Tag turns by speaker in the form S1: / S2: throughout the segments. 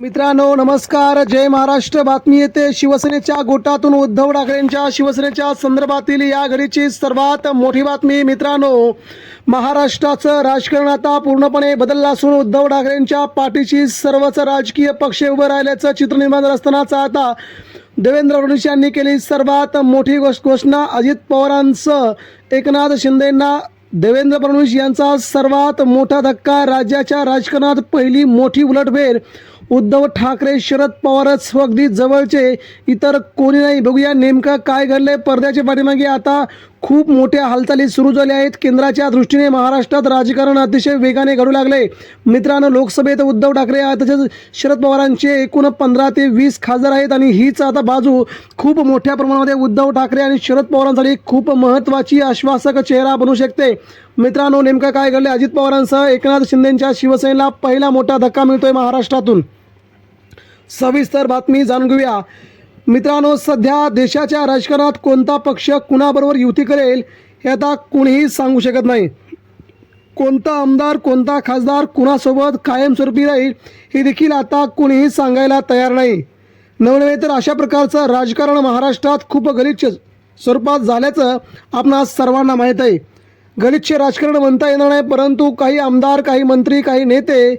S1: मित्रांनो नमस्कार. जय महाराष्ट्र. बातमी येते. शिवसेनेच्या गोटातून उद्धव ठाकरेंच्या शिवसेनेच्या संदर्भातील या घडीची सर्वात मोठी बातमी. मित्रांनो महाराष्ट्राचं राजकारण आता पूर्णपणे बदललं असून उद्धव ठाकरेंच्या पाठीशी सर्वच राजकीय पक्ष उभं राहिल्याचं चित्र निर्माण असतानाच आता देवेंद्र फडणवीस यांनी केली सर्वात मोठी घोष घोषणा. अजित पवारांचं एकनाथ शिंदेंना देवेंद्र फडणवीस यांचा सर्वात मोठा धक्का. राज्याच्या राजकारणात पहिली मोठी उलटफेर उद्धव ठाकरे शरद पवारच अगदी जवळचे इतर कोणी नाही. बघूया नेमकं काय घडलंय. पडद्याच्या पाठीमागे आता खूप मोठ्या हालचाली सुरू झाल्या आहेत. केंद्राच्या दृष्टीने महाराष्ट्रात राजकारण अतिशय वेगाने घडू लागले मित्रांनो लोकसभेत उद्धव ठाकरे तसेच शरद पवारांचे एकूण पंधरा ते वीस खासदार आहेत आणि हीच आता बाजू खूप मोठ्या प्रमाणामध्ये उद्धव ठाकरे आणि शरद पवारांसाठी खूप महत्त्वाची आश्वासक चेहरा बनू शकते. मित्रांनो नेमकं काय घडलं अजित पवारांसह एकनाथ शिंदेंच्या शिवसेनेला पहिला मोठा धक्का मिळतोय महाराष्ट्रातून. सविस्तर बातमी जाणून घेऊया. मित्रांनो सध्या देशाच्या राजकारणात कोणता पक्ष कुणाबरोबर युती करेल हे आता कुणीही सांगू शकत नाही. कोणता आमदार कोणता खासदार कुणासोबत कायमस्वरूपी राहील हे देखील आता कुणीही सांगायला तयार नाही. नवनवे तर अशा प्रकारचं राजकारण महाराष्ट्रात खूप गलिच्छ स्वरूपात झाल्याचं आपणास सर्वांना माहीत आहे. गलिच्छ राजकारण म्हणता येणार नाही परंतु काही आमदार काही मंत्री काही नेते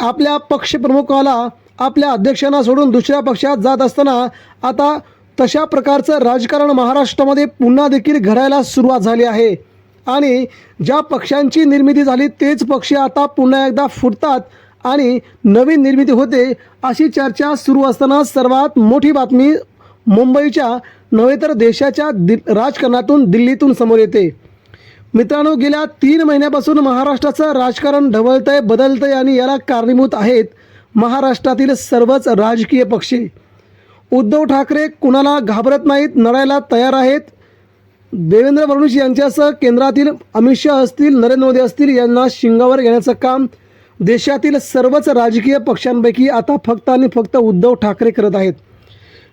S1: आपल्या पक्षप्रमुखाला आपल्या अध्यक्षांना सोडून दुसऱ्या पक्षात जात असताना आता तशा प्रकारचं राजकारण महाराष्ट्रामध्ये पुन्हा देखील घडायला सुरुवात झाली आहे. आणि ज्या पक्षांची निर्मिती झाली तेच पक्ष आता पुन्हा एकदा फुटतात आणि नवीन निर्मिती होते अशी चर्चा सुरू असताना सर्वात मोठी बातमी मुंबईच्या नव्हे तर देशाच्या दि राजकारणातून दिल्लीतून समोर येते. मित्रांनो गेल्या तीन महिन्यापासून महाराष्ट्राचं राजकारण ढवळतंय बदलतंय आणि याला कारणीभूत आहेत महाराष्ट्रातील सर्वच राजकीय पक्षे. उद्धव ठाकरे कुणाला घाबरत नाहीत लढायला तयार आहेत? देवेंद्र फडणवीस यांच्यासह केंद्रातील अमित शहा असतील नरेंद्र मोदी असतील यांना शिंगावर घेण्याचं काम देशातील सर्वच राजकीय पक्षांपैकी आता फक्त आणि फक्त उद्धव ठाकरे करत आहेत.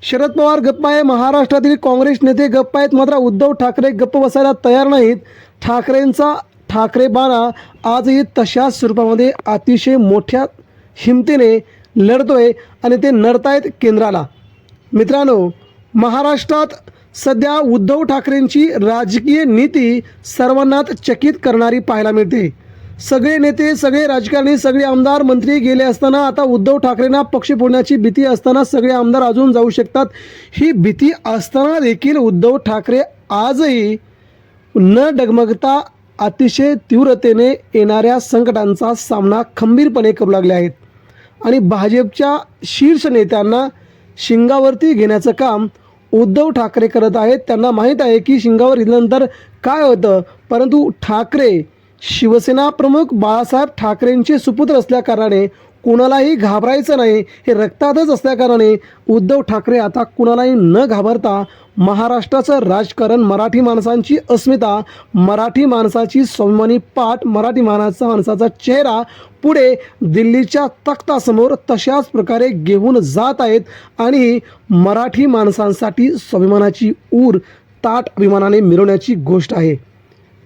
S1: शरद पवार गप्प आहे महाराष्ट्रातील काँग्रेस नेते गप्प आहेत मात्र उद्धव ठाकरे गप्प बसायला तयार नाहीत. ठाकरेंचा ठाकरे बाणा आजही तशाच स्वरूपामध्ये अतिशय मोठ्या हिमतीने लढतोय आणि ते नडतायत केंद्राला. मित्रांनो महाराष्ट्रात सध्या उद्धव ठाकरेंची राजकीय नीती सर्वांनाच चकित करणारी पाहायला मिळते. सगळे नेते सगळे राजकारणी सगळे आमदार मंत्री गेले असताना आता उद्धव ठाकरेंना पक्ष फोडण्याची भीती असताना सगळे आमदार अजून जाऊ शकतात. ही भीती असताना देखील उद्धव ठाकरे आजही न डगमगता अतिशय तीव्रतेने येणाऱ्या संकटांचा सामना खंबीरपणे करू लागले आहेत. आणि भाजपच्या शीर्ष नेत्यांना शिंगावरती घेण्याचं काम उद्धव ठाकरे करत आहेत. त्यांना माहीत आहे की शिंगावर घेतल्यानंतर काय होतं? परंतु ठाकरे शिवसेना प्रमुख बाळासाहेब ठाकरेंचे सुपुत्र असल्याकारणाने कुणालाही घाबरायचं नाही. हे रक्तातच असल्याकारणे उद्धव ठाकरे आता कुणालाही न घाबरता महाराष्ट्राचं राजकारण मराठी माणसांची अस्मिता मराठी माणसाची स्वाभिमानी पाठ मराठी माणसा माणसाचा चेहरा पुढे दिल्लीच्या तख्तासमोर तशाच प्रकारे घेऊन जात आहेत आणि मराठी माणसांसाठी स्वाभिमानाची ऊर ताट अभिमानाने मिरवण्याची गोष्ट आहे.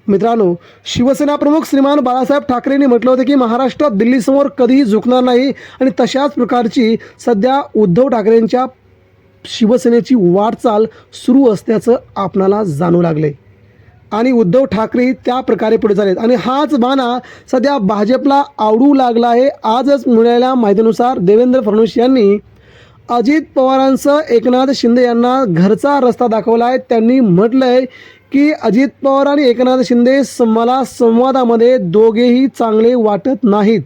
S1: मित्रांनो शिवसेना प्रमुख श्रीमान बाळासाहेब ठाकरेंनी म्हटलं होतं की महाराष्ट्रात दिल्लीसमोर कधीही झुकणार नाही आणि तशाच प्रकारची सध्या उद्धव ठाकरेंच्या शिवसेनेची वाटचाल सुरू असल्याचं आपणाला जाणू लागले आणि उद्धव ठाकरे त्या प्रकारे पुढे झालेत. आणि हाच बाणा सध्या भाजपला आवडू लागला आहे. आजच मिळालेल्या माहितीनुसार देवेंद्र फडणवीस यांनी अजित पवारांसह एकनाथ शिंदे यांना घरचा रस्ता दाखवला आहे. त्यांनी म्हटलं आहे की अजित पवार आणि एकनाथ शिंदे स- मला संवादामध्ये दोघेही चांगले वाटत नाहीत.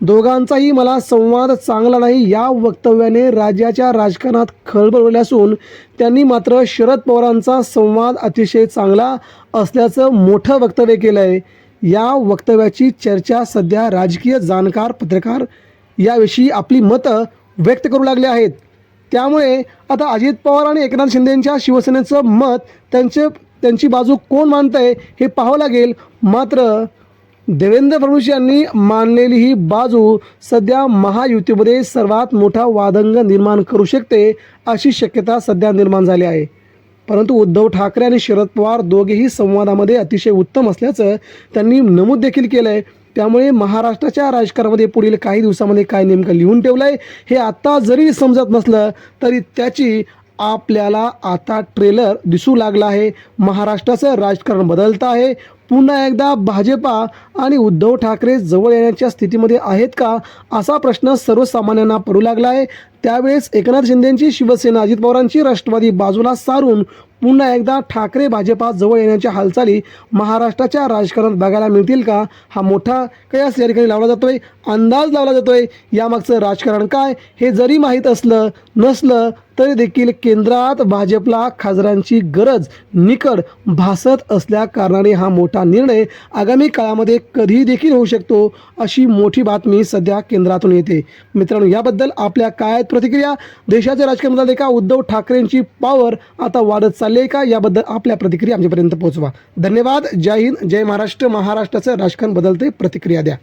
S1: दोघांचाही मला संवाद चांगला नाही या वक्तव्याने राज्याच्या राजकारणात खळबळवले असून त्यांनी मात्र शरद पवारांचा संवाद अतिशय चांगला असल्याचं मोठं वक्तव्य केलं आहे या वक्तव्याची चर्चा सध्या राजकीय जाणकार पत्रकार याविषयी आपली मतं व्यक्त करू लागले आहेत. त्यामुळे आता अजित पवार आणि एकनाथ शिंदेंच्या शिवसेनेचं मत त्यांचे त्यांची बाजू कोण मानतं आहे हे पाहावं लागेल. मात्र देवेंद्र फडणवीस यांनी मानलेली ही बाजू सध्या महायुतीमध्ये सर्वात मोठा वादंग निर्माण करू शकते अशी शक्यता सध्या निर्माण झाली आहे. परंतु उद्धव ठाकरे आणि शरद पवार दोघेही संवादामध्ये अतिशय उत्तम असल्याचं त्यांनी नमूद देखील केलं आहे त्यामुळे महाराष्ट्राच्या राजकारणामध्ये पुढील काही दिवसामध्ये काय नेमकं लिहून ठेवलं आहे हे आत्ता जरी समजत नसलं तरी त्याची आपल्याला आता ट्रेलर दिसू लागला आहे. महाराष्ट्राचं राजकारण बदलतं आहे. पुन्हा एकदा भाजपा आणि उद्धव ठाकरे जवळ येण्याच्या स्थितीमध्ये आहेत का? असा प्रश्न सर्वसामान्यांना पडू लागला आहे. त्यावेळेस एकनाथ शिंदेंची शिवसेना अजित पवारांची राष्ट्रवादी बाजूला सारून पुन्हा एकदा ठाकरे भाजपा जवळ येण्याच्या हालचाली महाराष्ट्राच्या राजकारणात बघायला मिळतील का? हा मोठा कयास या ठिकाणी लावला जातोय अंदाज लावला जातोय. यामागचं राजकारण काय? हे जरी माहीत असलं नसलं तरी देखील केंद्रात भाजपला खासदारांची गरज निकड भासत असल्या कारणाने हा मोठा निर्णय आगामी काळामध्ये कधी देखील होऊ शकतो अशी मोठी बातमी सध्या केंद्रातून येते. मित्रांनो याबद्दल आपल्या काय प्रतिक्रिया देशाच्या राजकारणामध्ये का उद्धव ठाकरेंची पॉवर आता वाढत चालली आहे का? याबद्दल आपल्या प्रतिक्रिया आमच्यापर्यंत पोहोचवा. धन्यवाद. जय हिंद. जय महाराष्ट्र. महाराष्ट्राचं राजकारण बदलते प्रतिक्रिया द्या.